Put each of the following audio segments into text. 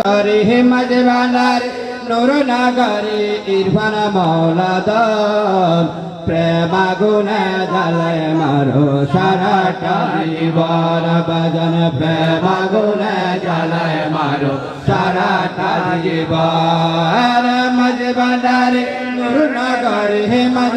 করে হিমত বানার নুর নগরে ইরফান মৌলাদন প্রেম গুণে জলে মারো সারাটা জীবন ভজন। প্রেম গুণে জলে মারো সারাটা জীবন মজ ভান্ডারে নুর নগরে মজ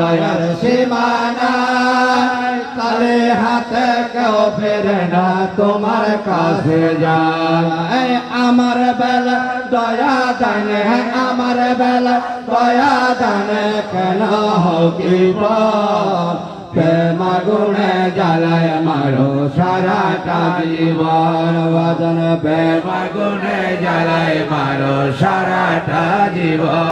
দয়ার সীমানায় কালে হাতে কেউ না তোমার কাছে যায়। আমার বেলা দয়া দানে আমার বেলা দয়া দানে কেন হকিব প্রেম গুণে জ্বালায় মারো সারাটা জীবন। বদন প্রেম গুণে জ্বালায় মারো সারাটা জীবন।